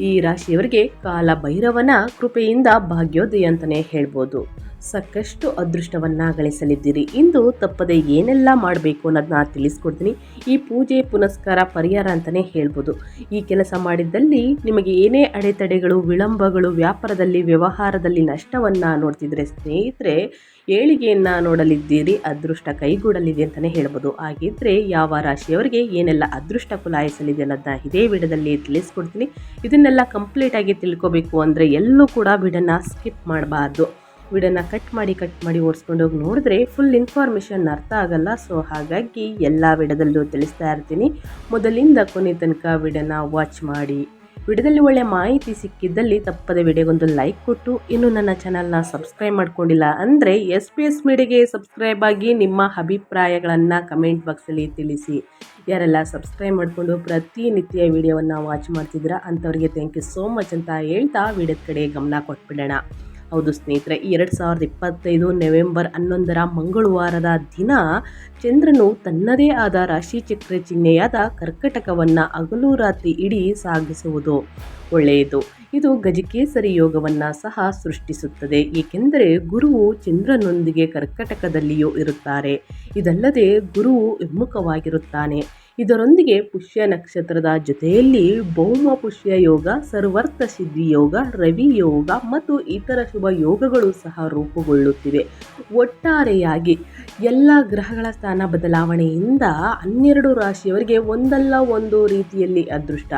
ಈ ರಾಶಿಯವರಿಗೆ ಕಾಲ ಭೈರವನ ಕೃಪೆಯಿಂದ ಭಾಗ್ಯೋದಯ ಅಂತಲೇ ಹೇಳ್ಬೋದು. ಸಾಕಷ್ಟು ಅದೃಷ್ಟವನ್ನು ಗಳಿಸಲಿದ್ದೀರಿ. ಇಂದು ತಪ್ಪದೆ ಏನೆಲ್ಲ ಮಾಡಬೇಕು ಅನ್ನೋದನ್ನ ತಿಳಿಸ್ಕೊಡ್ತೀನಿ. ಈ ಪೂಜೆ ಪುನಸ್ಕಾರ ಪರಿಹಾರ ಅಂತಲೇ ಹೇಳ್ಬೋದು. ಈ ಕೆಲಸ ಮಾಡಿದ್ದಲ್ಲಿ ನಿಮಗೆ ಏನೇ ಅಡೆತಡೆಗಳು, ವಿಳಂಬಗಳು, ವ್ಯಾಪಾರದಲ್ಲಿ, ವ್ಯವಹಾರದಲ್ಲಿ ನಷ್ಟವನ್ನು ನೋಡ್ತಿದ್ರೆ ಸ್ನೇಹಿತರೆ ಏಳಿಗೆಯನ್ನು ನೋಡಲಿದ್ದೀರಿ, ಅದೃಷ್ಟ ಕೈಗೂಡಲಿದೆ ಅಂತಲೇ ಹೇಳ್ಬೋದು. ಹಾಗಿದ್ರೆ ಯಾವ ರಾಶಿಯವರಿಗೆ ಏನೆಲ್ಲ ಅದೃಷ್ಟ ಕುಲಾಯಿಸಲಿದೆ ಅನ್ನೋದನ್ನ ಇದೇ ವಿಡಿಯೋದಲ್ಲಿ ತಿಳಿಸ್ಕೊಡ್ತೀನಿ. ಇದನ್ನೆಲ್ಲ ಕಂಪ್ಲೀಟಾಗಿ ತಿಳ್ಕೊಬೇಕು ಅಂದರೆ ಎಲ್ಲೂ ಕೂಡ ವಿಡನ್ನು ಸ್ಕಿಪ್ ಮಾಡಬಾರ್ದು. ವಿಡಿಯೋನ ಕಟ್ ಮಾಡಿ ಕಟ್ ಮಾಡಿ ಓಡಿಸ್ಕೊಂಡು ಹೋಗಿ ನೋಡಿದ್ರೆ ಫುಲ್ ಇನ್ಫಾರ್ಮೇಷನ್ ಅರ್ಥ ಆಗಲ್ಲ. ಸೊ ಹಾಗಾಗಿ ಎಲ್ಲ ವಿಡದಲ್ಲೂ ತಿಳಿಸ್ತಾ ಇರ್ತೀನಿ. ಮೊದಲಿಂದ ಕೊನೆ ತನಕ ವಿಡಿಯೋನ ವಾಚ್ ಮಾಡಿ. ವಿಡಿಯೋದಲ್ಲಿ ಒಳ್ಳೆ ಮಾಹಿತಿ ಸಿಕ್ಕಿದ್ದಲ್ಲಿ ತಪ್ಪದೆ ವಿಡಿಯೋಗೊಂದು ಲೈಕ್ ಕೊಟ್ಟು ಇನ್ನು ನನ್ನ ಚಾನಲ್ನ ಸಬ್ಸ್ಕ್ರೈಬ್ ಮಾಡ್ಕೊಂಡಿಲ್ಲ ಅಂದರೆ ಎಸ್ ಪಿ ಎಸ್ ಮೀಡಿಯಾಗೆ ಸಬ್ಸ್ಕ್ರೈಬ್ ಆಗಿ ನಿಮ್ಮ ಅಭಿಪ್ರಾಯಗಳನ್ನು ಕಮೆಂಟ್ ಬಾಕ್ಸಲ್ಲಿ ತಿಳಿಸಿ. ಯಾರೆಲ್ಲ ಸಬ್ಸ್ಕ್ರೈಬ್ ಮಾಡಿಕೊಂಡು ಪ್ರತಿನಿತ್ಯ ವಿಡಿಯೋವನ್ನು ವಾಚ್ ಮಾಡ್ತಿದ್ದೀರಾ ಅಂಥವ್ರಿಗೆ ಥ್ಯಾಂಕ್ ಯು ಸೋ ಮಚ್ ಅಂತ ಹೇಳ್ತಾ ವಿಡಿಯೋದ ಕಡೆ ಗಮನ ಕೊಟ್ಬಿಡೋಣ. ಹೌದು ಸ್ನೇಹಿತರೆ ಎರಡು ಸಾವಿರದ ಇಪ್ಪತ್ತೈದು ನವೆಂಬರ್ ಹನ್ನೊಂದರ ಮಂಗಳವಾರದ ದಿನ ಚಂದ್ರನು ತನ್ನದೇ ಆದ ರಾಶಿಚಕ್ರ ಚಿಹ್ನೆಯಾದ ಕರ್ಕಟಕವನ್ನು ಹಗಲು ರಾತ್ರಿ ಇಡೀ ಸಾಗಿಸುವುದು ಒಳ್ಳೆಯದು. ಇದು ಗಜಕೇಸರಿ ಯೋಗವನ್ನು ಸಹ ಸೃಷ್ಟಿಸುತ್ತದೆ. ಏಕೆಂದರೆ ಗುರುವು ಚಂದ್ರನೊಂದಿಗೆ ಕರ್ಕಟಕದಲ್ಲಿಯೂ ಇರುತ್ತಾರೆ. ಇದಲ್ಲದೆ ಗುರುವು ವಿಮುಖವಾಗಿರುತ್ತಾನೆ ಇದರೊಂದಿಗೆ ಪುಷ್ಯ ನಕ್ಷತ್ರದ ಜೊತೆಯಲ್ಲಿ ಭೌಮ ಪುಷ್ಯ ಯೋಗ, ಸರ್ವರ್ಥ ಸಿದ್ಧಿ ಯೋಗ, ರವಿ ಯೋಗ ಮತ್ತು ಇತರ ಶುಭ ಯೋಗಗಳು ಸಹ ರೂಪುಗೊಳ್ಳುತ್ತಿವೆ. ಒಟ್ಟಾರೆಯಾಗಿ ಎಲ್ಲ ಗ್ರಹಗಳ ಸ್ಥಾನ ಬದಲಾವಣೆಯಿಂದ ಹನ್ನೆರಡು ರಾಶಿಯವರಿಗೆ ಒಂದಲ್ಲ ಒಂದು ರೀತಿಯಲ್ಲಿ ಅದೃಷ್ಟ.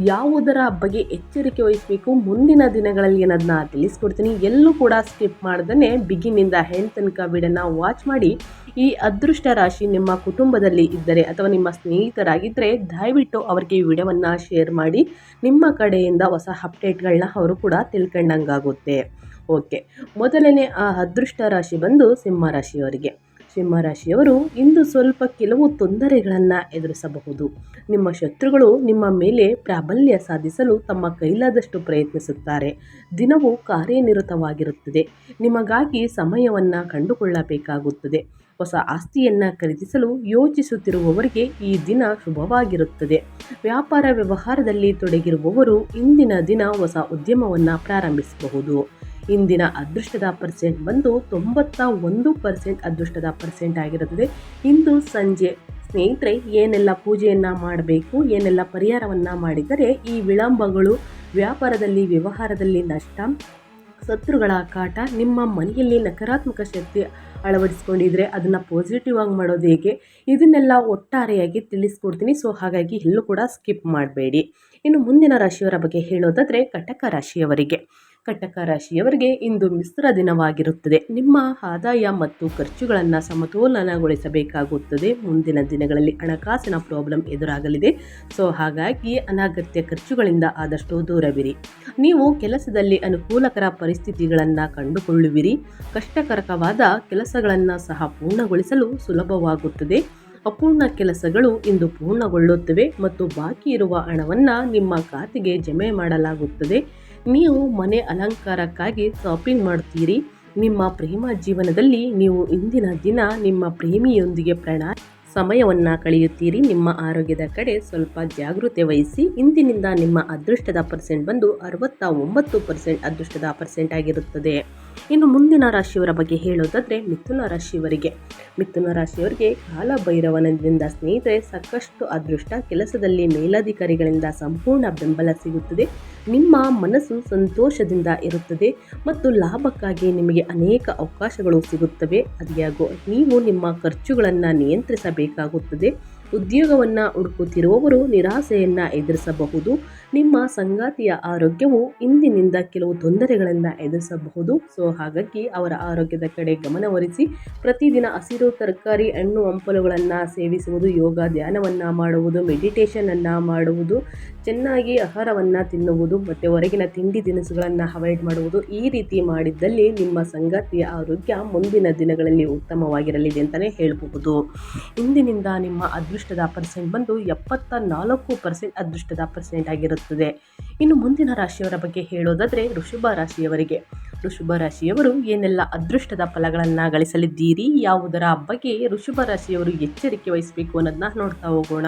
ಯಾವುದರ ಬಗ್ಗೆ ಎಚ್ಚರಿಕೆ ವಹಿಸಬೇಕು? ಮುಂದಿನ ದಿನಗಳಲ್ಲಿ ಏನದನ್ನ ತಿಳಿಸ್ಕೊಡ್ತೀನಿ. ಎಲ್ಲೂ ಕೂಡ ಸ್ಕಿಪ್ ಮಾಡ್ದೇ ಬಿಗಿನಿಂದ ಹೆಣ್ ತನಕ ವಿಡನ್ನ ವಾಚ್ ಮಾಡಿ. ಈ ಅದೃಷ್ಟ ರಾಶಿ ನಿಮ್ಮ ಕುಟುಂಬದಲ್ಲಿ ಇದ್ದರೆ ಅಥವಾ ನಿಮ್ಮ ಸ್ನೇಹಿತರಾಗಿದ್ದರೆ ದಯವಿಟ್ಟು ಅವರಿಗೆ ಈ ವಿಡಿಯೋವನ್ನು ಶೇರ್ ಮಾಡಿ. ನಿಮ್ಮ ಕಡೆಯಿಂದ ಹೊಸ ಅಪ್ಡೇಟ್ಗಳನ್ನ ಅವರು ಕೂಡ ತಿಳ್ಕೊಂಡಂಗಾಗುತ್ತೆ. ಓಕೆ. ಮೊದಲನೇ ಆ ಅದೃಷ್ಟ ರಾಶಿ ಬಂದು ಸಿಂಹ ರಾಶಿಯವರಿಗೆ. ಸಿಂಹರಾಶಿಯವರು ಇಂದು ಸ್ವಲ್ಪ ಕೆಲವು ತೊಂದರೆಗಳನ್ನು ಎದುರಿಸಬಹುದು. ನಿಮ್ಮ ಶತ್ರುಗಳು ನಿಮ್ಮ ಮೇಲೆ ಪ್ರಾಬಲ್ಯ ಸಾಧಿಸಲು ತಮ್ಮ ಕೈಲಾದಷ್ಟು ಪ್ರಯತ್ನಿಸುತ್ತಾರೆ. ದಿನವು ಕಾರ್ಯನಿರತವಾಗಿರುತ್ತದೆ. ನಿಮಗಾಗಿ ಸಮಯವನ್ನು ಕಂಡುಕೊಳ್ಳಬೇಕಾಗುತ್ತದೆ. ಹೊಸ ಆಸ್ತಿಯನ್ನು ಖರೀದಿಸಲು ಯೋಚಿಸುತ್ತಿರುವವರಿಗೆ ಈ ದಿನ ಶುಭವಾಗಿರುತ್ತದೆ. ವ್ಯಾಪಾರ ವ್ಯವಹಾರದಲ್ಲಿ ತೊಡಗಿರುವವರು ಇಂದಿನ ದಿನ ಹೊಸ ಉದ್ಯಮವನ್ನು ಪ್ರಾರಂಭಿಸಬಹುದು. ಇಂದಿನ ಅದೃಷ್ಟದ ಪರ್ಸೆಂಟ್ ಬಂದು ತೊಂಬತ್ತ ಒಂದು ಪರ್ಸೆಂಟ್ ಅದೃಷ್ಟದ ಪರ್ಸೆಂಟ್ ಆಗಿರುತ್ತದೆ. ಇಂದು ಸಂಜೆ ಸ್ನೇಹಿತರೆ, ಏನೆಲ್ಲ ಪೂಜೆಯನ್ನು ಮಾಡಬೇಕು, ಏನೆಲ್ಲ ಪರಿಹಾರವನ್ನು ಮಾಡಿದರೆ ಈ ವಿಳಂಬಗಳು ವ್ಯಾಪಾರದಲ್ಲಿ, ವ್ಯವಹಾರದಲ್ಲಿ ನಷ್ಟ, ಶತ್ರುಗಳ ಕಾಟ, ನಿಮ್ಮ ಮನೆಯಲ್ಲಿ ನಕಾರಾತ್ಮಕ ಶಕ್ತಿ ಅಳವಡಿಸ್ಕೊಂಡಿದ್ರೆ ಅದನ್ನು ಪಾಸಿಟಿವ್ ಆಗಿ ಮಾಡೋದು ಹೇಗೆ? ಇದನ್ನೆಲ್ಲ ಒಟ್ಟಾರೆಯಾಗಿ ತಿಳಿಸ್ಕೊಡ್ತೀನಿ. ಸೊ ಹಾಗಾಗಿ ಎಲ್ಲೂ ಕೂಡ ಸ್ಕಿಪ್ ಮಾಡಬೇಡಿ. ಇನ್ನು ಮುಂದಿನ ರಾಶಿಯವರ ಬಗ್ಗೆ ಹೇಳೋದಾದರೆ, ಕಟಕ ರಾಶಿಯವರಿಗೆ. ಕಟಕ ರಾಶಿಯವರಿಗೆ ಇಂದು ಮಿಶ್ರ ದಿನವಾಗಿರುತ್ತದೆ. ನಿಮ್ಮ ಆದಾಯ ಮತ್ತು ಖರ್ಚುಗಳನ್ನು ಸಮತೋಲನಗೊಳಿಸಬೇಕಾಗುತ್ತದೆ. ಮುಂದಿನ ದಿನಗಳಲ್ಲಿ ಹಣಕಾಸಿನ ಪ್ರಾಬ್ಲಮ್ ಎದುರಾಗಲಿದೆ. ಸೊ, ಹಾಗಾಗಿ ಅನಗತ್ಯ ಖರ್ಚುಗಳಿಂದ ಆದಷ್ಟು ದೂರವಿರಿ. ನೀವು ಕೆಲಸದಲ್ಲಿ ಅನುಕೂಲಕರ ಪರಿಸ್ಥಿತಿಗಳನ್ನು ಕಂಡುಕೊಳ್ಳುವಿರಿ. ಕಷ್ಟಕರಕವಾದ ಕೆಲಸಗಳನ್ನು ಸಹ ಪೂರ್ಣಗೊಳಿಸಲು ಸುಲಭವಾಗುತ್ತದೆ. ಅಪೂರ್ಣ ಕೆಲಸಗಳು ಇಂದು ಪೂರ್ಣಗೊಳ್ಳುತ್ತವೆ ಮತ್ತು ಬಾಕಿ ಇರುವ ಹಣವನ್ನು ನಿಮ್ಮ ಖಾತೆಗೆ ಜಮೆ ಮಾಡಲಾಗುತ್ತದೆ. ನೀವು ಮನೆ ಅಲಂಕಾರಕ್ಕಾಗಿ ಶಾಪಿಂಗ್ ಮಾಡ್ತೀರಿ ನಿಮ್ಮ ಪ್ರೇಮ ಜೀವನದಲ್ಲಿ ನೀವು ಇಂದಿನ ದಿನ ನಿಮ್ಮ ಪ್ರೇಮಿಯೊಂದಿಗೆ ಪ್ರಣ ಸಮಯವನ್ನು ಕಳೆಯುತ್ತೀರಿ. ನಿಮ್ಮ ಆರೋಗ್ಯದ ಕಡೆ ಸ್ವಲ್ಪ ಜಾಗೃತೆ ವಹಿಸಿ. ಇಂದಿನಿಂದ ನಿಮ್ಮ ಅದೃಷ್ಟದ ಪರ್ಸೆಂಟ್ ಬಂದು ಅರವತ್ತ ಒಂಬತ್ತು ಪರ್ಸೆಂಟ್ ಅದೃಷ್ಟದ ಪರ್ಸೆಂಟ್ ಆಗಿರುತ್ತದೆ. ಇನ್ನು ಮುಂದಿನ ರಾಶಿಯವರ ಬಗ್ಗೆ ಹೇಳೋದಾದರೆ ಮಿಥುನ ರಾಶಿಯವರಿಗೆ. ಮಿಥುನ ರಾಶಿಯವರಿಗೆ ಕಾಲಭೈರವನದಿಂದ ಸ್ನೇಹಿತರೆ ಸಾಕಷ್ಟು ಅದೃಷ್ಟ ಕೆಲಸದಲ್ಲಿ ಮೇಲಧಿಕಾರಿಗಳಿಂದ ಸಂಪೂರ್ಣ ಬೆಂಬಲ ಸಿಗುತ್ತದೆ. ನಿಮ್ಮ ಮನಸ್ಸು ಸಂತೋಷದಿಂದ ಇರುತ್ತದೆ ಮತ್ತು ಲಾಭಕ್ಕಾಗಿ ನಿಮಗೆ ಅನೇಕ ಅವಕಾಶಗಳು ಸಿಗುತ್ತವೆ. ಅದಿಯಾಗೋ ನೀವು ನಿಮ್ಮ ಖರ್ಚುಗಳನ್ನು ನಿಯಂತ್ರಿಸಬೇಕಾಗುತ್ತದೆ. ಉದ್ಯೋಗವನ್ನು ಹುಡುಕುತ್ತಿರುವವರು ನಿರಾಸೆಯನ್ನು ಎದುರಿಸಬಹುದು. ನಿಮ್ಮ ಸಂಗಾತಿಯ ಆರೋಗ್ಯವು ಇಂದಿನಿಂದ ಕೆಲವು ತೊಂದರೆಗಳನ್ನು ಎದುರಿಸಬಹುದು. ಸೊ, ಹಾಗಾಗಿ ಅವರ ಆರೋಗ್ಯದ ಕಡೆ ಗಮನವರಿಸಿ ಪ್ರತಿದಿನ ಹಸಿರು ತರಕಾರಿ, ಹಣ್ಣು, ಹಂಪಲುಗಳನ್ನು ಸೇವಿಸುವುದು, ಯೋಗ, ಧ್ಯಾನವನ್ನು ಮಾಡುವುದು ಮೆಡಿಟೇಷನನ್ನು ಮಾಡುವುದು, ಚೆನ್ನಾಗಿ ಆಹಾರವನ್ನು ತಿನ್ನುವುದು, ಮತ್ತು ಹೊರಗಿನ ತಿಂಡಿ ತಿನಿಸುಗಳನ್ನು ಅವಾಯ್ಡ್ ಮಾಡುವುದು, ಈ ರೀತಿ ಮಾಡಿದ್ದಲ್ಲಿ ನಿಮ್ಮ ಸಂಗಾತಿಯ ಆರೋಗ್ಯ ಮುಂದಿನ ದಿನಗಳಲ್ಲಿ ಉತ್ತಮವಾಗಿರಲಿದೆ ಅಂತಲೇ ಹೇಳಬಹುದು. ಇಂದಿನಿಂದ ನಿಮ್ಮ ಅದೃಷ್ಟದ ಪರ್ಸೆಂಟ್ ಬಂದು ಎಪ್ಪತ್ತ ನಾಲ್ಕು ಪರ್ಸೆಂಟ್ ಅದೃಷ್ಟದ ಪರ್ಸೆಂಟ್ ಆಗಿರುತ್ತದೆ. ಇನ್ನು ಮುಂದಿನ ರಾಶಿಯವರ ಬಗ್ಗೆ ಹೇಳೋದಾದರೆ ಋಷಭ ರಾಶಿಯವರಿಗೆ. ಋಷಭ ರಾಶಿಯವರು ಏನೆಲ್ಲ ಅದೃಷ್ಟದ ಫಲಗಳನ್ನು ಗಳಿಸಲಿದ್ದೀರಿ, ಯಾವುದರ ಬಗ್ಗೆ ಋಷಭ ರಾಶಿಯವರು ಎಚ್ಚರಿಕೆ ವಹಿಸಬೇಕು ಅನ್ನೋದನ್ನ ನೋಡ್ತಾ ಹೋಗೋಣ.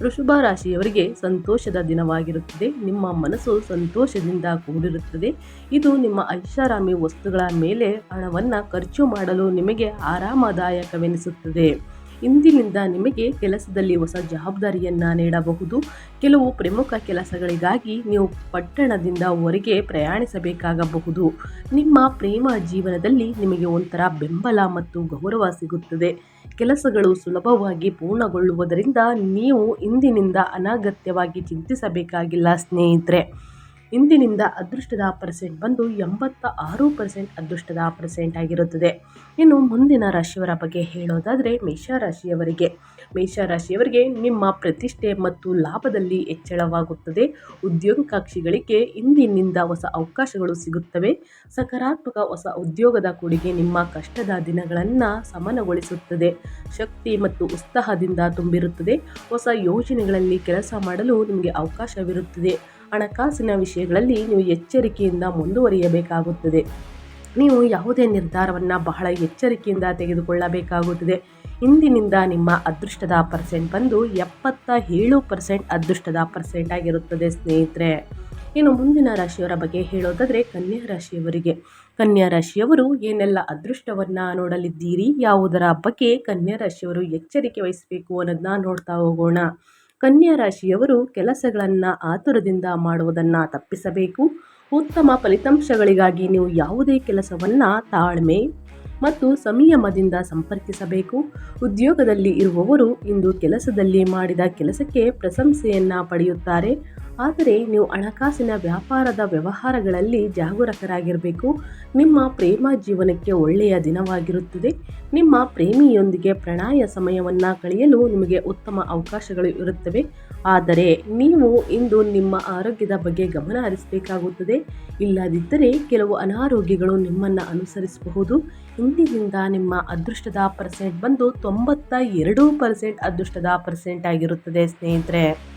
ಋಷಭ ರಾಶಿಯವರಿಗೆ ಸಂತೋಷದ ದಿನವಾಗಿರುತ್ತದೆ, ನಿಮ್ಮ ಮನಸ್ಸು ಸಂತೋಷದಿಂದ ಕೂಡಿರುತ್ತದೆ. ಇದು ನಿಮ್ಮ ಐಷಾರಾಮಿ ವಸ್ತುಗಳ ಮೇಲೆ ಹಣವನ್ನು ಖರ್ಚು ಮಾಡಲು ನಿಮಗೆ ಆರಾಮದಾಯಕವೆನಿಸುತ್ತದೆ. ಇಂದಿನಿಂದ ನಿಮಗೆ ಕೆಲಸದಲ್ಲಿ ಹೊಸ ಜವಾಬ್ದಾರಿಯನ್ನು ನೀಡಬಹುದು. ಕೆಲವು ಪ್ರಮುಖ ಕೆಲಸಗಳಿಗಾಗಿ ನೀವು ಪಟ್ಟಣದಿಂದ ಹೊರಗೆ ಪ್ರಯಾಣಿಸಬೇಕಾಗಬಹುದು. ನಿಮ್ಮ ಪ್ರೇಮ ಜೀವನದಲ್ಲಿ ನಿಮಗೆ ಒಂಥರ ಬೆಂಬಲ ಮತ್ತು ಗೌರವ ಸಿಗುತ್ತದೆ. ಕೆಲಸಗಳು ಸುಲಭವಾಗಿ ಪೂರ್ಣಗೊಳ್ಳುವುದರಿಂದ ನೀವು ಇಂದಿನಿಂದ ಅನಗತ್ಯವಾಗಿ ಚಿಂತಿಸಬೇಕಾಗಿಲ್ಲ ಸ್ನೇಹಿತರೆ. ಇಂದಿನಿಂದ ಅದೃಷ್ಟದ ಪರ್ಸೆಂಟ್ ಬಂದು ಎಂಬತ್ತ ಆರು ಪರ್ಸೆಂಟ್ ಅದೃಷ್ಟದ ಪರ್ಸೆಂಟ್ ಆಗಿರುತ್ತದೆ. ಇನ್ನು ಮುಂದಿನ ರಾಶಿಯವರ ಬಗ್ಗೆ ಹೇಳೋದಾದರೆ ಮೇಷರಾಶಿಯವರಿಗೆ ಮೇಷರಾಶಿಯವರಿಗೆ ನಿಮ್ಮ ಪ್ರತಿಷ್ಠೆ ಮತ್ತು ಲಾಭದಲ್ಲಿ ಹೆಚ್ಚಳವಾಗುತ್ತದೆ. ಉದ್ಯೋಗಾಕಾಂಕ್ಷಿಗಳಿಗೆ ಇಂದಿನಿಂದ ಹೊಸ ಅವಕಾಶಗಳು ಸಿಗುತ್ತವೆ. ಸಕಾರಾತ್ಮಕ ಹೊಸ ಉದ್ಯೋಗದ ಕೊಡುಗೆ ನಿಮ್ಮ ಕಷ್ಟದ ದಿನಗಳನ್ನು ಸಮನಗೊಳಿಸುತ್ತದೆ. ಶಕ್ತಿ ಮತ್ತು ಉತ್ಸಾಹದಿಂದ ತುಂಬಿರುತ್ತದೆ. ಹೊಸ ಯೋಜನೆಗಳಲ್ಲಿ ಕೆಲಸ ಮಾಡಲು ನಿಮಗೆ ಅವಕಾಶವಿರುತ್ತದೆ. ಹಣಕಾಸಿನ ವಿಷಯಗಳಲ್ಲಿ ನೀವು ಎಚ್ಚರಿಕೆಯಿಂದ ಮುಂದುವರಿಯಬೇಕಾಗುತ್ತದೆ. ನೀವು ಯಾವುದೇ ನಿರ್ಧಾರವನ್ನು ಬಹಳ ಎಚ್ಚರಿಕೆಯಿಂದ ತೆಗೆದುಕೊಳ್ಳಬೇಕಾಗುತ್ತದೆ. ಇಂದಿನಿಂದ ನಿಮ್ಮ ಅದೃಷ್ಟದ ಪರ್ಸೆಂಟ್ ಬಂದು ಎಪ್ಪತ್ತ ಏಳು ಪರ್ಸೆಂಟ್ ಅದೃಷ್ಟದ ಪರ್ಸೆಂಟ್ ಆಗಿರುತ್ತದೆ ಸ್ನೇಹಿತರೆ. ಇನ್ನು ಮುಂದಿನ ರಾಶಿಯವರ ಬಗ್ಗೆ ಹೇಳೋದಾದರೆ ಕನ್ಯಾ ರಾಶಿಯವರಿಗೆ. ಕನ್ಯಾ ರಾಶಿಯವರು ಏನೆಲ್ಲ ಅದೃಷ್ಟವನ್ನು ನೋಡಲಿದ್ದೀರಿ, ಯಾವುದರ ಬಗ್ಗೆ ಕನ್ಯಾ ರಾಶಿಯವರು ಎಚ್ಚರಿಕೆ ವಹಿಸಬೇಕು ಅನ್ನೋದನ್ನ ನೋಡ್ತಾ ಹೋಗೋಣ. ಕನ್ಯಾ ರಾಶಿಯವರು ಕೆಲಸಗಳನ್ನು ಆತುರದಿಂದ ಮಾಡುವುದನ್ನು ತಪ್ಪಿಸಬೇಕು. ಉತ್ತಮ ಫಲಿತಾಂಶಗಳಿಗಾಗಿ ನೀವು ಯಾವುದೇ ಕೆಲಸವನ್ನು ತಾಳ್ಮೆ ಮತ್ತು ಸಂಯಮದಿಂದ ಸಂಪರ್ಕಿಸಬೇಕು. ಉದ್ಯೋಗದಲ್ಲಿ ಇರುವವರು ಇಂದು ಕೆಲಸದಲ್ಲಿ ಮಾಡಿದ ಕೆಲಸಕ್ಕೆ ಪ್ರಶಂಸೆಯನ್ನು ಪಡೆಯುತ್ತಾರೆ. ಆದರೆ ನೀವು ಹಣಕಾಸಿನ ವ್ಯಾಪಾರದ ವ್ಯವಹಾರಗಳಲ್ಲಿ ಜಾಗರೂಕರಾಗಿರಬೇಕು. ನಿಮ್ಮ ಪ್ರೇಮ ಜೀವನಕ್ಕೆ ಒಳ್ಳೆಯ ದಿನವಾಗಿರುತ್ತದೆ. ನಿಮ್ಮ ಪ್ರೇಮಿಯೊಂದಿಗೆ ಪ್ರಣಯ ಸಮಯವನ್ನು ಕಳೆಯಲು ನಿಮಗೆ ಉತ್ತಮ ಅವಕಾಶಗಳು ಇರುತ್ತವೆ. ಆದರೆ ನೀವು ಇಂದು ನಿಮ್ಮ ಆರೋಗ್ಯದ ಬಗ್ಗೆ ಗಮನ ಹರಿಸಬೇಕಾಗುತ್ತದೆ. ಇಲ್ಲದಿದ್ದರೆ ಕೆಲವು ಅನಾರೋಗ್ಯಗಳು ನಿಮ್ಮನ್ನು ಅನುಸರಿಸಬಹುದು. ಇಂದಿನಿಂದ ನಿಮ್ಮ ಅದೃಷ್ಟದ ಪರ್ಸೆಂಟ್ ಬಂದು ತೊಂಬತ್ತ ಎರಡು ಪರ್ಸೆಂಟ್ ಅದೃಷ್ಟದ ಪರ್ಸೆಂಟ್ ಆಗಿರುತ್ತದೆ ಸ್ನೇಹಿತರೆ.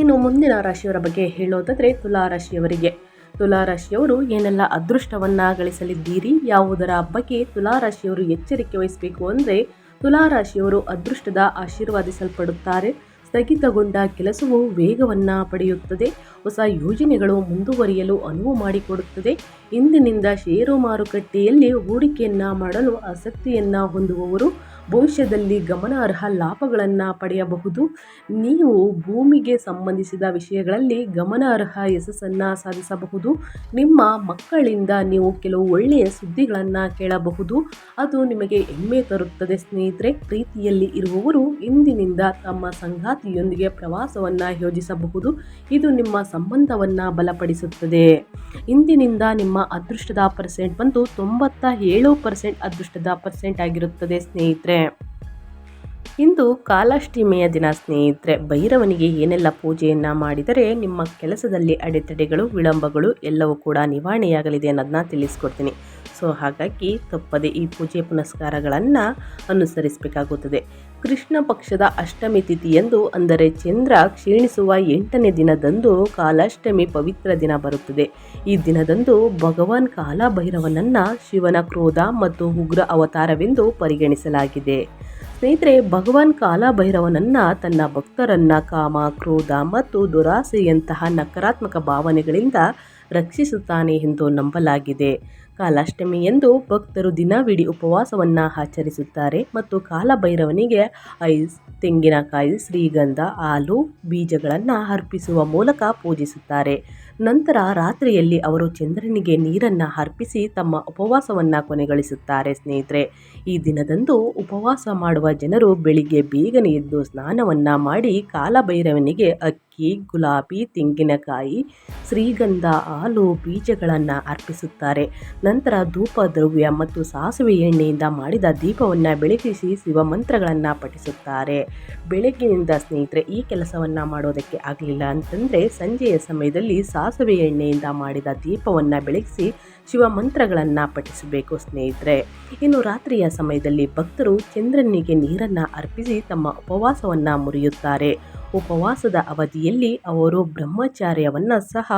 ಇನ್ನು ಮುಂದಿನ ರಾಶಿಯವರ ಬಗ್ಗೆ ಹೇಳೋದಾದರೆ ತುಲಾ ರಾಶಿಯವರು ಏನೆಲ್ಲ ಅದೃಷ್ಟವನ್ನು ಗಳಿಸಲಿದ್ದೀರಿ, ಯಾವುದರ ಬಗ್ಗೆ ತುಲಾ ರಾಶಿಯವರು ಎಚ್ಚರಿಕೆ ವಹಿಸಬೇಕು ಅಂದರೆ ತುಲಾ ರಾಶಿಯವರು ಅದೃಷ್ಟದ ಆಶೀರ್ವಾದಿಸಲ್ಪಡುತ್ತಾರೆ. ಸ್ಥಗಿತಗೊಂಡ ಕೆಲಸವು ವೇಗವನ್ನು ಪಡೆಯುತ್ತದೆ, ಹೊಸ ಯೋಜನೆಗಳು ಮುಂದುವರಿಯಲು ಅನುವು ಮಾಡಿಕೊಡುತ್ತದೆ. ಇಂದಿನಿಂದ ಷೇರು ಮಾರುಕಟ್ಟೆಯಲ್ಲಿ ಹೂಡಿಕೆಯನ್ನು ಮಾಡಲು ಆಸಕ್ತಿಯನ್ನು ಹೊಂದುವವರು ಭವಿಷ್ಯದಲ್ಲಿ ಗಮನಾರ್ಹ ಲಾಭಗಳನ್ನು ಪಡೆಯಬಹುದು. ನೀವು ಭೂಮಿಗೆ ಸಂಬಂಧಿಸಿದ ವಿಷಯಗಳಲ್ಲಿ ಗಮನಾರ್ಹ ಯಶಸ್ಸನ್ನು ಸಾಧಿಸಬಹುದು. ನಿಮ್ಮ ಮಕ್ಕಳಿಂದ ನೀವು ಕೆಲವು ಒಳ್ಳೆಯ ಸುದ್ದಿಗಳನ್ನು ಕೇಳಬಹುದು. ಅದು ನಿಮಗೆ ಹೆಮ್ಮೆ ತರುತ್ತದೆ ಸ್ನೇಹಿತರೆ. ಪ್ರೀತಿಯಲ್ಲಿ ಇರುವವರು ಇಂದಿನಿಂದ ತಮ್ಮ ಸಂಗಾತಿಯೊಂದಿಗೆ ಪ್ರವಾಸವನ್ನು ಯೋಜಿಸಬಹುದು. ಇದು ನಿಮ್ಮ ಸಂಬಂಧವನ್ನು ಬಲಪಡಿಸುತ್ತದೆ. ಇಂದಿನಿಂದ ನಿಮ್ಮ ಅದೃಷ್ಟದ ಪರ್ಸೆಂಟ್ ಬಂದು ತೊಂಬತ್ತ ಏಳು ಪರ್ಸೆಂಟ್ ಅದೃಷ್ಟದ ಪರ್ಸೆಂಟ್ ಆಗಿರುತ್ತದೆ ಸ್ನೇಹಿತರೆ. ಇಂದು ಕಾಲಾಷ್ಟಮಿಯ ದಿನ ಸ್ನೇಹಿತರೆ, ಭೈರವನಿಗೆ ಏನೆಲ್ಲ ಪೂಜೆಯನ್ನು ಮಾಡಿದರೆ, ನಿಮ್ಮ ಕೆಲಸದಲ್ಲಿ ಅಡೆತಡೆಗಳು, ವಿಳಂಬಗಳು ಎಲ್ಲವೂ ಕೂಡ ನಿವಾರಣೆಯಾಗಲಿದೆ ಅನ್ನೋದನ್ನ ತಿಳಿಸ್ಕೊಡ್ತೀನಿ. ಸೊ ಹಾಗಾಗಿ ತಪ್ಪದೆ ಈ ಪೂಜೆ ಪುನಸ್ಕಾರಗಳನ್ನು ಅನುಸರಿಸಬೇಕಾಗುತ್ತದೆ. ಕೃಷ್ಣ ಪಕ್ಷದ ಅಷ್ಟಮಿ ತಿಥಿಯಂದು ಅಂದರೆ ಚಂದ್ರ ಕ್ಷೀಣಿಸುವ ಎಂಟನೇ ದಿನದಂದು ಕಾಲಾಷ್ಟಮಿ ಪವಿತ್ರ ದಿನ ಬರುತ್ತದೆ. ಈ ದಿನದಂದು ಭಗವಾನ್ ಕಾಲಭೈರವನನ್ನು ಶಿವನ ಕ್ರೋಧ ಮತ್ತು ಉಗ್ರ ಅವತಾರವೆಂದು ಪರಿಗಣಿಸಲಾಗಿದೆ. ಸ್ನೇಹಿತರೆ, ಭಗವಾನ್ ಕಾಲಾಭೈರವನನ್ನ ತನ್ನ ಭಕ್ತರನ್ನ ಕಾಮ, ಕ್ರೋಧ ಮತ್ತು ದುರಾಸೆಯಂತಹ ನಕಾರಾತ್ಮಕ ಭಾವನೆಗಳಿಂದ ರಕ್ಷಿಸುತ್ತಾನೆ ಎಂದು ನಂಬಲಾಗಿದೆ. ಕಾಲಾಷ್ಟಮಿಯಂದು ಭಕ್ತರು ದಿನವಿಡೀ ಉಪವಾಸವನ್ನು ಆಚರಿಸುತ್ತಾರೆ. ಮತ್ತು ಕಾಲಭೈರವನಿಗೆ ಐಸ್, ತೆಂಗಿನಕಾಯಿ, ಶ್ರೀಗಂಧ, ಹಾಲು, ಬೀಜಗಳನ್ನು ಅರ್ಪಿಸುವ ಮೂಲಕ ಪೂಜಿಸುತ್ತಾರೆ. ನಂತರ ರಾತ್ರಿಯಲ್ಲಿ ಅವರು ಚಂದ್ರನಿಗೆ ನೀರನ್ನು ಅರ್ಪಿಸಿ ತಮ್ಮ ಉಪವಾಸವನ್ನು ಕೊನೆಗೊಳಿಸುತ್ತಾರೆ ಸ್ನೇಹಿತರೆ. ಈ ದಿನದಂದು ಉಪವಾಸ ಮಾಡುವ ಜನರು ಬೆಳಿಗ್ಗೆ ಬೇಗನೆ ಎದ್ದು ಸ್ನಾನವನ್ನು ಮಾಡಿ ಕಾಲಭೈರವನಿಗೆ ಅಕ್ಕಿ ಗುಲಾಬಿ, ತೆಂಗಿನಕಾಯಿ, ಶ್ರೀಗಂಧ, ಹಾಲು, ಬೀಜಗಳನ್ನು ಅರ್ಪಿಸುತ್ತಾರೆ. ನಂತರ ಧೂಪ, ದ್ರವ್ಯ ಮತ್ತು ಸಾಸಿವೆ ಎಣ್ಣೆಯಿಂದ ಮಾಡಿದ ದೀಪವನ್ನು ಬೆಳಗಿಸಿ ಶಿವ ಮಂತ್ರಗಳನ್ನು ಪಠಿಸುತ್ತಾರೆ. ಬೆಳಗ್ಗಿನಿಂದ ಸ್ನೇಹಿತರೆ, ಈ ಕೆಲಸವನ್ನು ಮಾಡೋದಕ್ಕೆ ಆಗಲಿಲ್ಲ ಅಂತಂದರೆ ಸಂಜೆಯ ಸಮಯದಲ್ಲಿ ಸಾಸಿವೆ ಎಣ್ಣೆಯಿಂದ ಮಾಡಿದ ದೀಪವನ್ನು ಬೆಳಗಿಸಿ ಶಿವ ಮಂತ್ರಗಳನ್ನು ಪಠಿಸಬೇಕು ಸ್ನೇಹಿತರೆ. ಇನ್ನು ರಾತ್ರಿಯ ಸಮಯದಲ್ಲಿ ಭಕ್ತರು ಚಂದ್ರನಿಗೆ ನೀರನ್ನು ಅರ್ಪಿಸಿ ತಮ್ಮ ಉಪವಾಸವನ್ನು ಮುರಿಯುತ್ತಾರೆ. ಉಪವಾಸದ ಅವಧಿಯಲ್ಲಿ ಅವರು ಬ್ರಹ್ಮಚಾರ್ಯವನ್ನು ಸಹ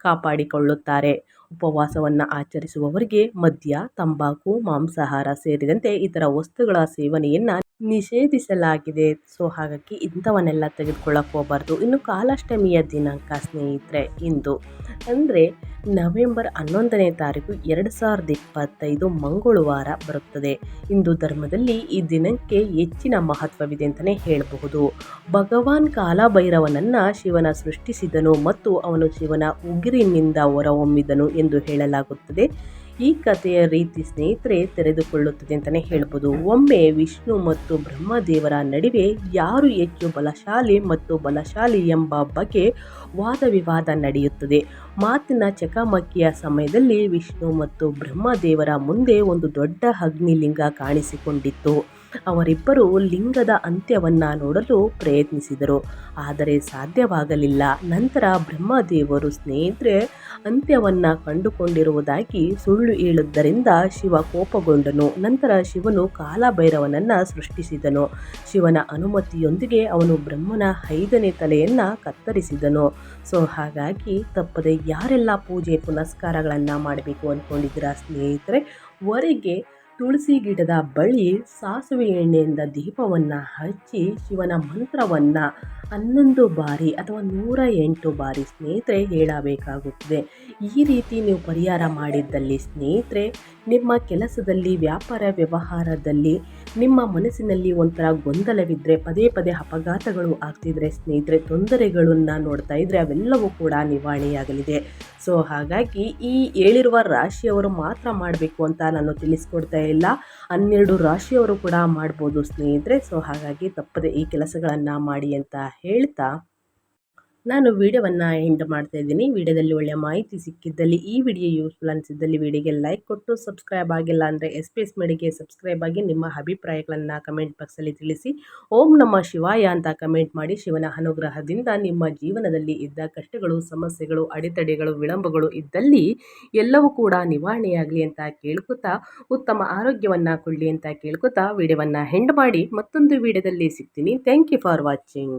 ಕಾಪಾಡಿಕೊಳ್ಳುತ್ತಾರೆ. ಉಪವಾಸವನ್ನು ಆಚರಿಸುವವರಿಗೆ ಮದ್ಯ, ತಂಬಾಕು, ಮಾಂಸಾಹಾರ ಸೇರಿದಂತೆ ಇತರ ವಸ್ತುಗಳ ಸೇವನೆಯನ್ನು ನಿಷೇಧಿಸಲಾಗಿದೆ. ಸೊ, ಹಾಗಾಗಿ ಇಂಥವನ್ನೆಲ್ಲ ತೆಗೆದುಕೊಳ್ಳಕ್ಕೆ ಹೋಗಬಾರ್ದು. ಇನ್ನು ಕಾಲಾಷ್ಟಮಿಯ ದಿನಾಂಕ ಸ್ನೇಹಿತರೆ, ಇಂದು ಅಂದರೆ ನವೆಂಬರ್ ಹನ್ನೊಂದನೇ ತಾರೀಕು ಎರಡು ಸಾವಿರದ ಇಪ್ಪತ್ತೈದು ಮಂಗಳವಾರ ಬರುತ್ತದೆ. ಹಿಂದೂ ಧರ್ಮದಲ್ಲಿ ಈ ದಿನಕ್ಕೆ ಹೆಚ್ಚಿನ ಮಹತ್ವವಿದೆ ಅಂತಲೇ ಹೇಳಬಹುದು. ಭಗವಾನ್ ಕಾಲಭೈರವನನ್ನು ಶಿವನ ಸೃಷ್ಟಿಸಿದನು ಮತ್ತು ಅವನು ಶಿವನ ಉಗಿರಿನಿಂದ ಹೊರಹೊಮ್ಮಿದನು ಎಂದು ಹೇಳಲಾಗುತ್ತದೆ. ಈ ಕಥೆಯ ರೀತಿ ಸ್ನೇಹಿತರೆ ತೆರೆದುಕೊಳ್ಳುತ್ತದೆ ಅಂತಲೇ ಹೇಳ್ಬೋದು. ಒಮ್ಮೆ ವಿಷ್ಣು ಮತ್ತು ಬ್ರಹ್ಮದೇವರ ನಡುವೆ ಯಾರು ಹೆಚ್ಚು ಬಲಶಾಲಿ ಮತ್ತು ಬಲಶಾಲಿ ಎಂಬ ಬಗ್ಗೆ ವಾದ ವಿವಾದ ನಡೆಯುತ್ತದೆ. ಮಾತಿನ ಚಕಮಕಿಯ ಸಮಯದಲ್ಲಿ ವಿಷ್ಣು ಮತ್ತು ಬ್ರಹ್ಮದೇವರ ಮುಂದೆ ಒಂದು ದೊಡ್ಡ ಅಗ್ನಿಲಿಂಗ ಕಾಣಿಸಿಕೊಂಡಿತ್ತು. ಅವರಿಬ್ಬರು ಲಿಂಗದ ಅಂತ್ಯವನ್ನು ನೋಡಲು ಪ್ರಯತ್ನಿಸಿದರು. ಆದರೆ ಸಾಧ್ಯವಾಗಲಿಲ್ಲ. ನಂತರ ಬ್ರಹ್ಮದೇವರು ಸ್ನೇಹಿತರೆ ಅಂತ್ಯವನ್ನು ಕಂಡುಕೊಂಡಿರುವುದಾಗಿ ಸುಳ್ಳು ಹೇಳುದರಿಂದ ಶಿವ ಕೋಪಗೊಂಡನು. ನಂತರ ಶಿವನು ಕಾಲಭೈರವನನ್ನು ಸೃಷ್ಟಿಸಿದನು. ಶಿವನ ಅನುಮತಿಯೊಂದಿಗೆ ಅವನು ಬ್ರಹ್ಮನ ಐದನೇ ತಲೆಯನ್ನು ಕತ್ತರಿಸಿದನು. ಸೊ, ಹಾಗಾಗಿ ತಪ್ಪದೆ ಯಾರೆಲ್ಲ ಪೂಜೆ ಪುನಸ್ಕಾರಗಳನ್ನು ಮಾಡಬೇಕು ಅಂದ್ಕೊಂಡಿದ್ದೀರಾ ಸ್ನೇಹಿತರೆ? ಹೊರಗೆ ತುಳಸಿ ಗಿಡದ ಬಳಿ ಸಾಸಿವೆ ಎಣ್ಣೆಯಿಂದ ದೀಪವನ್ನು ಹಚ್ಚಿ ಶಿವನ ಮಂತ್ರವನ್ನು ಹನ್ನೊಂದು ಬಾರಿ ಅಥವಾ ನೂರ ಎಂಟು ಬಾರಿ ಸ್ನೇಹಿತರೆ ಹೇಳಬೇಕಾಗುತ್ತದೆ. ಈ ರೀತಿ ನೀವು ಪರಿಹಾರ ಮಾಡಿದ್ದಲ್ಲಿ ಸ್ನೇಹಿತರೆ, ನಿಮ್ಮ ಕೆಲಸದಲ್ಲಿ, ವ್ಯಾಪಾರ ವ್ಯವಹಾರದಲ್ಲಿ ನಿಮ್ಮ ಮನಸ್ಸಿನಲ್ಲಿ ಒಂಥರ ಗೊಂದಲವಿದ್ದರೆ ಪದೇ ಪದೇ ಅಪಘಾತಗಳು ಆಗ್ತಿದ್ರೆ, ಸ್ನೇಹಿತರೆ, ತೊಂದರೆಗಳನ್ನು ನೋಡ್ತಾ ಇದ್ದರೆ ಅವೆಲ್ಲವೂ ಕೂಡ ನಿವಾರಣೆಯಾಗಲಿದೆ. ಸೊ, ಹಾಗಾಗಿ ಈ ಹೇಳಿರುವ ರಾಶಿಯವರು ಮಾತ್ರ ಮಾಡಬೇಕು ಅಂತ ನಾನು ತಿಳಿಸ್ಕೊಡ್ತಾ ಇಲ್ಲ. ಹನ್ನೆರಡು ರಾಶಿಯವರು ಕೂಡ ಮಾಡ್ಬೋದು ಸ್ನೇಹಿತರೆ. ಸೊ, ಹಾಗಾಗಿ ತಪ್ಪದೆ ಈ ಕೆಲಸಗಳನ್ನು ಮಾಡಿ ಅಂತ ಹೇಳ್ತಾ ನಾನು ವಿಡಿಯೋವನ್ನು ಎಂಡ್ ಮಾಡ್ತಾ ಇದ್ದೀನಿ. ವಿಡಿಯೋದಲ್ಲಿ ಒಳ್ಳೆಯ ಮಾಹಿತಿ ಸಿಕ್ಕಿದ್ದಲ್ಲಿ ಈ ವಿಡಿಯೋ ಯೂಸ್ಫುಲ್ ಅನಿಸಿದ್ದಲ್ಲಿ ವಿಡಿಯೋಗೆ ಲೈಕ್ ಕೊಟ್ಟು ಸಬ್ಸ್ಕ್ರೈಬ್ ಆಗಿಲ್ಲ ಅಂದರೆ ಎಸ್ ಪಿ ಎಸ್ ಮೇಡಿಗೆ ಸಬ್ಸ್ಕ್ರೈಬ್ ಆಗಿ ನಿಮ್ಮ ಅಭಿಪ್ರಾಯಗಳನ್ನು ಕಮೆಂಟ್ ಬಾಕ್ಸಲ್ಲಿ ತಿಳಿಸಿ. ಓಂ ನಮ್ಮ ಶಿವಾಯ ಅಂತ ಕಮೆಂಟ್ ಮಾಡಿ ಶಿವನ ಅನುಗ್ರಹದಿಂದ ನಿಮ್ಮ ಜೀವನದಲ್ಲಿ ಇದ್ದ ಕಷ್ಟಗಳು, ಸಮಸ್ಯೆಗಳು, ಅಡೆತಡೆಗಳು, ವಿಳಂಬಗಳು ಇದ್ದಲ್ಲಿ ಎಲ್ಲವೂ ಕೂಡ ನಿವಾರಣೆಯಾಗಲಿ ಅಂತ ಕೇಳ್ಕೊತಾ, ಉತ್ತಮ ಆರೋಗ್ಯವನ್ನು ಕೊಡಲಿ ಅಂತ ಕೇಳ್ಕೊತಾ ವಿಡಿಯೋವನ್ನು ಹೆಂಡ್ ಮಾಡಿ ಮತ್ತೊಂದು ವಿಡಿಯೋದಲ್ಲಿ ಸಿಗ್ತೀನಿ. Thank you for watching